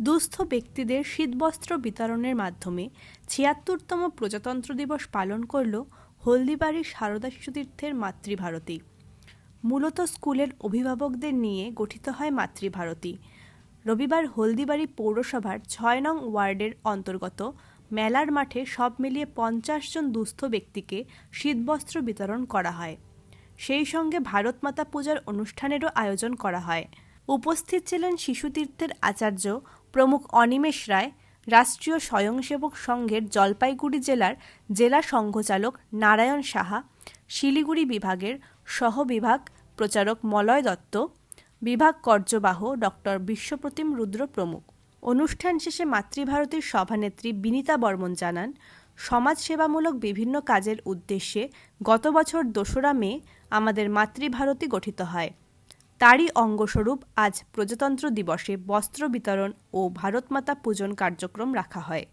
দুস্থ ব্যক্তিদের শীতবস্ত্র বিতরণের মাধ্যমে ছিয়াত্তরতম প্রজাতন্ত্র দিবস পালন করল হলদিবাড়ির সারদা শিশুতীর্থের মাতৃভারতী। মূলত স্কুলের অভিভাবকদের নিয়ে গঠিত হয় মাতৃভারতী। রবিবার হলদিবাড়ি পৌরসভার ছয় নং ওয়ার্ডের অন্তর্গত মেলার মাঠে সব মিলিয়ে পঞ্চাশ জন দুস্থ ব্যক্তিকে শীতবস্ত্র বিতরণ করা হয়। সেই সঙ্গে ভারত মাতা পূজার অনুষ্ঠানেরও আয়োজন করা হয়। উপস্থিত ছিলেন শিশুতীর্থের আচার্য প্রমুখ অনিমেষ রায় রাষ্ট্রীয় স্বয়ংসেবক সংঘের জলপাইগুড়ি জেলার জেলা সংঘচালক নারায়ণ সাহা, শিলিগুড়ি বিভাগের সহবিভাগ প্রচারক মলয় দত্ত, বিভাগ কর্যবাহ ডক্টর বিশ্বপ্রতিম রুদ্র প্রমুখ। অনুষ্ঠান শেষে মাতৃভারতীর সভানেত্রী বিনীতা বর্মন জানান, সমাজসেবামূলক বিভিন্ন কাজের উদ্দেশ্যে গত বছর দোসরা মে আমাদের মাতৃভারতী গঠিত হয়। তারই অঙ্গস্বরূপ আজ প্রজাতন্ত্র দিবসে বস্ত্র বিতরণ ও ভারতমাতা পূজন কার্যক্রম রাখা হয়।